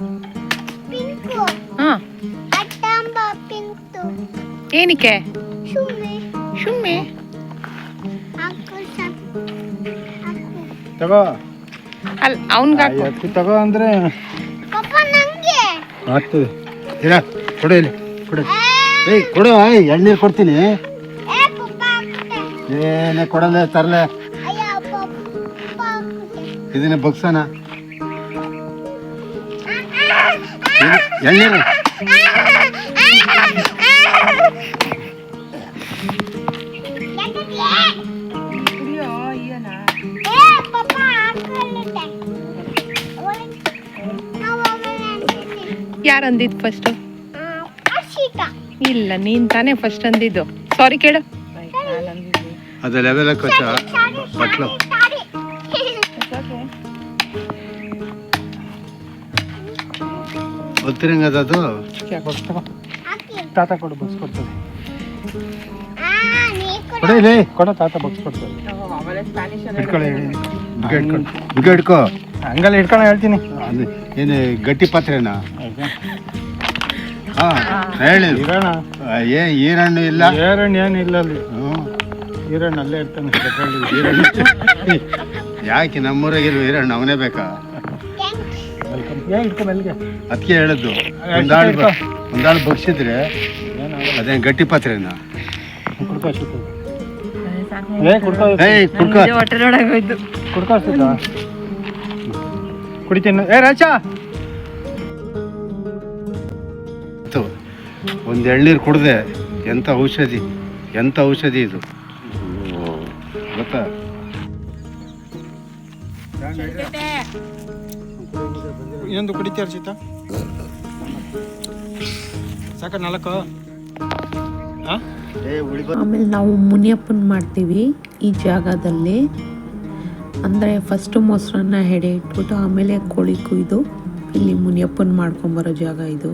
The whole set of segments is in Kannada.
ಪಿಂಕು. ಹಾ. ಏನಕ್ಕೆ? ಸುಮ್ಮನೆ ತಗೋ. ಅಲ್ಲ ಅವನ್ಗೆ ಹಾಕು. ತಗೋ ಅಂದ್ರೆ ಆಗ್ತದೆ. ಇರ ಕೊಡು ಇಲ್ಲಿ ಕೊಡು. ಏಯ್ ಕೊಡು ಏಯ್ ಎಳ್ನೀರು ಕೊಡ್ತೀನಿ. ಏನೇ ಕೊಡಲ್ಲ ತರಲೆ. ಇದನ್ನ ಬಗ್ಸನ ಎಳ್ನೀರು ಯಾರು ಅಂದಿದ್ದು ಫಸ್ಟು ಇಲ್ಲ ನೀನ್ ತಾನೇ ಫಸ್ಟ್ ಅಂದಿದ್ದು. ಸಾರಿ. ಕೇಳು ಅದು ಲೆವೆಲ್ ಕೊಚ್ಚ ಸಾರಿ ಬಟ್ಲು ಸಾರಿ ಒತ್ತಿರಂಗದ ಅದು? ಹಾಕಿ ತಾತ ಕೊಡು ಬಸ್ ಕೊಡ್ತದೆ. ಆ ನೀ ಕೂಡ. ತಾತ ಬಸ್ ಕೊಡ್ತದೆ. ಇಟ್ಕೊಳ್ಳಿ. ಇಟ್ಕೋ. ಹಂಗಲ್ಲ ಇಟ್ಕೊಂಡು ಹೇಳ್ತೀನಿ. ಏನು ಗಟ್ಟಿ ಪಾತ್ರೆನಾ? ಹಾಂ ಹೇಳಿ. ಏ ಈರಣ್ಣು ಇಲ್ಲ? ಈರಣ್ಣು ಏನು ಇಲ್ಲ ಅಲ್ಲಿ. ಹ್ಞೂ ಹಿರಣ್ಣ ಅಲ್ಲೇ ಇರ್ತಾನೆ ಈರಣ್ಣ. ಯಾಕೆ ನಮ್ಮೂರಾಗಿರೋ ಈರಣ್ಣ ಅವನೇ ಬೇಕಾ? ಏ ಇಟ್ಕೊ ಮೆಲ್ಗೆ. ಅದಕ್ಕೆ ಹೇಳದ್ದು ಒಂದಾಳು ಒಂದಾಳು ಬಗ್ಸಿದ್ರೆ ಅದೇ ಗಟ್ಟಿ ಪಾತ್ರೆನಾ. ಕುಡ್ಕೋ. ಏ ಕುಡ್ಕೋ. ಏಯ್ ಕುಡ್ಕೋ. ಹೋಯ್ತು ಕುಡ್ಕೋ ಅಷ್ಟೊತ್ತು. ಕುಡಿತೀನಿ. ಏ ರಾಚ ಇತ್ತು. ಒಂದು ಎಳ್ನೀರು ಕುಡ್ದೆ ಎಂಥ ಔಷಧಿ ಎಂಥ ಔಷಧಿ ಇದು? ಗೊತ್ತಾ? ಇನ್ನೊಂದು ಕುಡಿತೀಯ ಅರ್ಚಿತ ಸಾಕ ನಾಲ್ಕು? ಆಮೇಲೆ ನಾವು ಮುನಿಯಪ್ಪನ ಮಾಡ್ತೀವಿ ಈ ಜಾಗದಲ್ಲಿ. ಅಂದರೆ ಫಸ್ಟು ಮೊಸರನ್ನ ಹೆಡೆ ಇಟ್ಬಿಟ್ಟು ಆಮೇಲೆ ಕೋಳಿ ಕುಯ್ದು ಇಲ್ಲಿ ಮುನಿಯಪ್ಪನ ಮಾಡ್ಕೊಂಬರೋ ಜಾಗ ಇದು.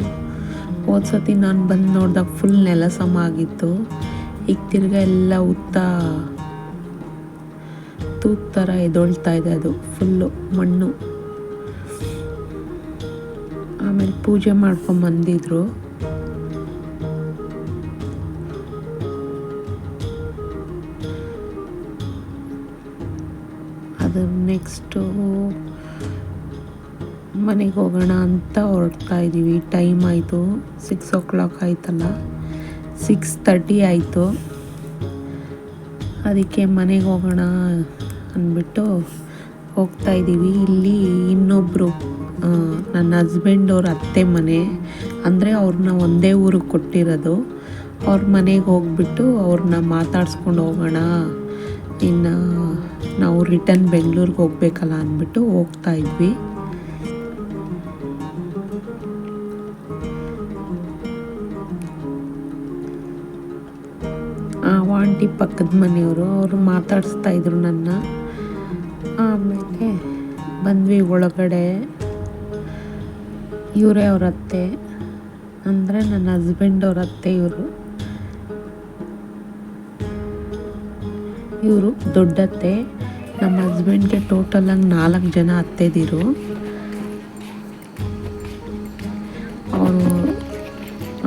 ಹೋದ ಸತಿ ನಾನು ಬಂದು ನೋಡಿದಾಗ ಫುಲ್ ನೆಲ ಸಮ ಆಗಿತ್ತು. ಈಗ ತಿರ್ಗಾ ಎಲ್ಲ ಉತ್ತ ತೂತ್ ಥರ ಎದೊಳ್ತಾ ಇದೆ ಅದು. ಫುಲ್ಲು ಮಣ್ಣು. ಆಮೇಲೆ ಪೂಜೆ ಮಾಡ್ಕೊಂಬಂದಿದ್ರು ಅದು ನೆಕ್ಸ್ಟು ಮನೆಗೆ ಹೋಗೋಣ ಅಂತ ಹೊರಡ್ತಾ ಇದ್ದೀವಿ ಟೈಮ್ ಆಯಿತು. ಸಿಕ್ಸ್ ಓ ಕ್ಲಾಕ್ ಆಯ್ತಲ್ಲ. ಸಿಕ್ಸ್ ತರ್ಟಿ ಆಯಿತು. ಅದಕ್ಕೆ ಮನೆಗೆ ಹೋಗೋಣ ಅಂದ್ಬಿಟ್ಟು ಹೋಗ್ತಾ ಇದ್ದೀವಿ ಇಲ್ಲಿ ಇನ್ನೊಬ್ಬರು ನನ್ನ ಹಸ್ಬೆಂಡ್ ಅವ್ರ ಅತ್ತೆ ಮನೆ. ಅಂದರೆ ಅವ್ರನ್ನ ಒಂದೇ ಊರಿಗೆ ಕೊಟ್ಟಿರೋದು. ಅವ್ರ ಮನೆಗೆ ಹೋಗ್ಬಿಟ್ಟು ಅವ್ರನ್ನ ಮಾತಾಡ್ಸ್ಕೊಂಡು ಹೋಗೋಣ. ಇನ್ನು ನಾವು ರಿಟರ್ನ್ ಬೆಂಗಳೂರಿಗೆ ಹೋಗ್ಬೇಕಲ್ಲ ಅಂದ್ಬಿಟ್ಟು ಹೋಗ್ತಾ ಇದ್ವಿ. ಆಂಟಿ ಪಕ್ಕದ ಮನೆಯವರು, ಅವರು ಮಾತಾಡಿಸ್ತಾ ಇದ್ರು ನನ್ನ. ಆಮೇಲೆ ಬಂದ್ವಿ ಒಳಗಡೆ. ಇವರೇ ಅವ್ರ ಅತ್ತೆ ಅಂದರೆ ನನ್ನ ಹಸ್ಬೆಂಡ್ ಅವ್ರ ಅತ್ತೆ ಇವರು. ಇವರು ದೊಡ್ಡತ್ತೆ. ನಮ್ಮ ಹಸ್ಬೆಂಡ್ಗೆ ಟೋಟಲ್ ಹಂಗೆ ನಾಲ್ಕು ಜನ ಅತ್ತೆದಿರು. ಅವರು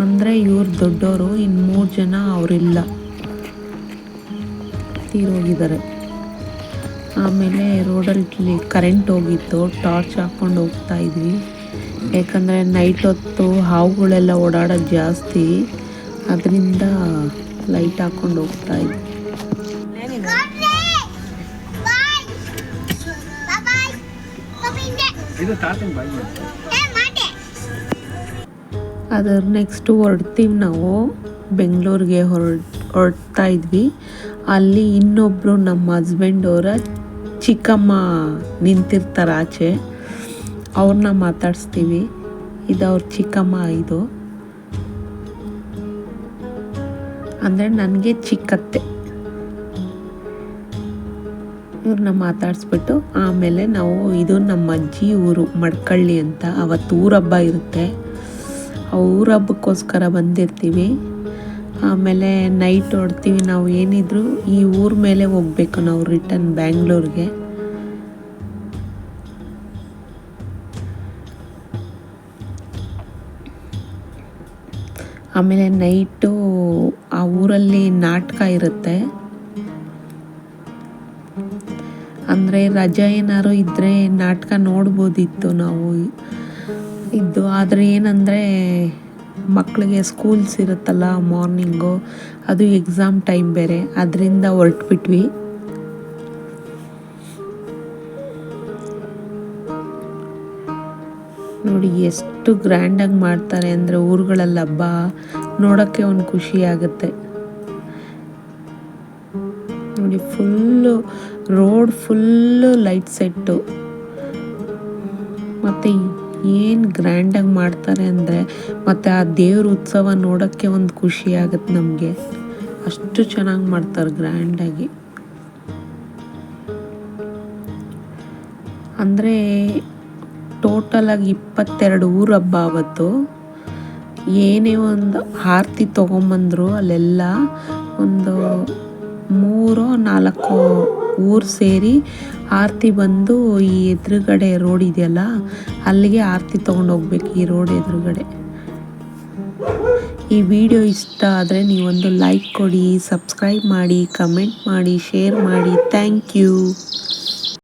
ಅಂದರೆ ಇವ್ರು ದೊಡ್ಡವರು ಇನ್ನು ಮೂರು ಜನ ಅವರಿಲ್ಲ. ತೀರೋಗಿದ್ದಾರೆ ಆಮೇಲೆ ರೋಡಲ್ಲಿ ಕರೆಂಟ್ ಹೋಗಿತ್ತು ಟಾರ್ಚ್ ಹಾಕ್ಕೊಂಡು ಹೋಗ್ತಾ ಇದ್ವಿ. ಯಾಕಂದರೆ ನೈಟ್ ಹೊತ್ತು ಹಾವುಗಳೆಲ್ಲ ಓಡಾಡೋದು ಜಾಸ್ತಿ. ಅದರಿಂದ ಲೈಟ್ ಹಾಕ್ಕೊಂಡು ಹೋಗ್ತಾ ಇದ್ವಿ. ಅದರ ನೆಕ್ಸ್ಟು ಹೊರಡ್ತೀವಿ ನಾವು. ಬೆಂಗಳೂರಿಗೆ ಹೊರಡ್ ಹೊರಡ್ತಾ ಇದ್ವಿ. ಅಲ್ಲಿ ಇನ್ನೊಬ್ಬರು ನಮ್ಮ ಹಸ್ಬೆಂಡ್ ಅವರ ಚಿಕ್ಕಮ್ಮ ನಿಂತಿರ್ತಾರೆ ಆಚೆ. ಅವ್ರನ್ನ ಮಾತಾಡಿಸ್ತೀವಿ. ಇದು ಅವ್ರ ಚಿಕ್ಕಮ್ಮ ಇದು. ಅಂದರೆ ನನಗೆ ಚಿಕ್ಕತ್ತೆ. ಇವ್ರನ್ನ ಮಾತಾಡಿಸ್ಬಿಟ್ಟು ಆಮೇಲೆ ನಾವು ಇದು ನಮ್ಮ ಅಜ್ಜಿ ಊರು, ಮಡ್ಕಳ್ಳಿ ಅಂತ ಅವತ್ತು ಊರಹಬ್ಬ ಇರುತ್ತೆ. ಆ ಊರಹಬ್ಬಕ್ಕೋಸ್ಕರ ಬಂದಿರ್ತೀವಿ. ಆಮೇಲೆ ನೈಟ್ ಹೊಡ್ತೀವಿ ನಾವು ಏನಿದ್ರು ಈ ಊರ ಮೇಲೆ ಹೋಗ್ಬೇಕು ನಾವು ರಿಟರ್ನ್ ಬ್ಯಾಂಗ್ಳೂರ್ಗೆ. ಆಮೇಲೆ ನೈಟು ಆ ಊರಲ್ಲಿ ನಾಟಕ ಇರುತ್ತೆ. ಅಂದರೆ ರಜೆ ಏನಾದ್ರು ಇದ್ದರೆ ನಾಟಕ ನೋಡ್ಬೋದಿತ್ತು ನಾವು. ಇದ್ದು ಆದರೆ ಏನಂದರೆ ಮಕ್ಕಳಿಗೆ ಸ್ಕೂಲ್ಸ್ ಇರುತ್ತಲ್ಲ ಮಾರ್ನಿಂಗು, ಅದು ಎಕ್ಸಾಮ್ ಟೈಮ್ ಬೇರೆ. ಅದರಿಂದ ಹೊರಟ್ಬಿಟ್ವಿ. ನೋಡಿ ಎಷ್ಟು ಗ್ರ್ಯಾಂಡಾಗಿ ಮಾಡ್ತಾರೆ ಅಂದರೆ ಊರುಗಳಲ್ಲಿ ಹಬ್ಬ ನೋಡೋಕ್ಕೆ ಒಂದು ಖುಷಿ ಆಗುತ್ತೆ. ನೋಡಿ full, road full light set. ಮತ್ತು ಏನು ಗ್ರ್ಯಾಂಡಾಗಿ ಮಾಡ್ತಾರೆ ಅಂದರೆ ಮತ್ತು ಆ ದೇವ್ರ ಉತ್ಸವ ನೋಡೋಕ್ಕೆ ಒಂದು ಖುಷಿ ಆಗುತ್ತೆ ನಮಗೆ. ಅಷ್ಟು ಚೆನ್ನಾಗಿ ಮಾಡ್ತಾರೆ ಗ್ರ್ಯಾಂಡಾಗಿ ಅಂದರೆ ಟೋಟಲಾಗಿ ಇಪ್ಪತ್ತೆರಡು ಊರು ಹಬ್ಬ ಅವತ್ತು ಏನೇ ಒಂದು ಆರತಿ ತೊಗೊಂಬಂದ್ರು ಅಲ್ಲೆಲ್ಲ ಒಂದು ಮೂರೋ ನಾಲ್ಕು ಊರು ಸೇರಿ ಆರತಿ ಬಂದು ಈ ಎದುರುಗಡೆ ರೋಡ್ ಇದೆಯಲ್ಲ, ಅಲ್ಲಿಗೆ ಆರತಿ ತೊಗೊಂಡೋಗ್ಬೇಕು ಈ ರೋಡ್ ಎದುರುಗಡೆ. ಈ ವಿಡಿಯೋ ಇಷ್ಟ ಆದರೆ ನೀವೊಂದು ಲೈಕ್ ಕೊಡಿ, ಸಬ್ಸ್ಕ್ರೈಬ್ ಮಾಡಿ, ಕಮೆಂಟ್ ಮಾಡಿ, ಶೇರ್ ಮಾಡಿ. Thank you.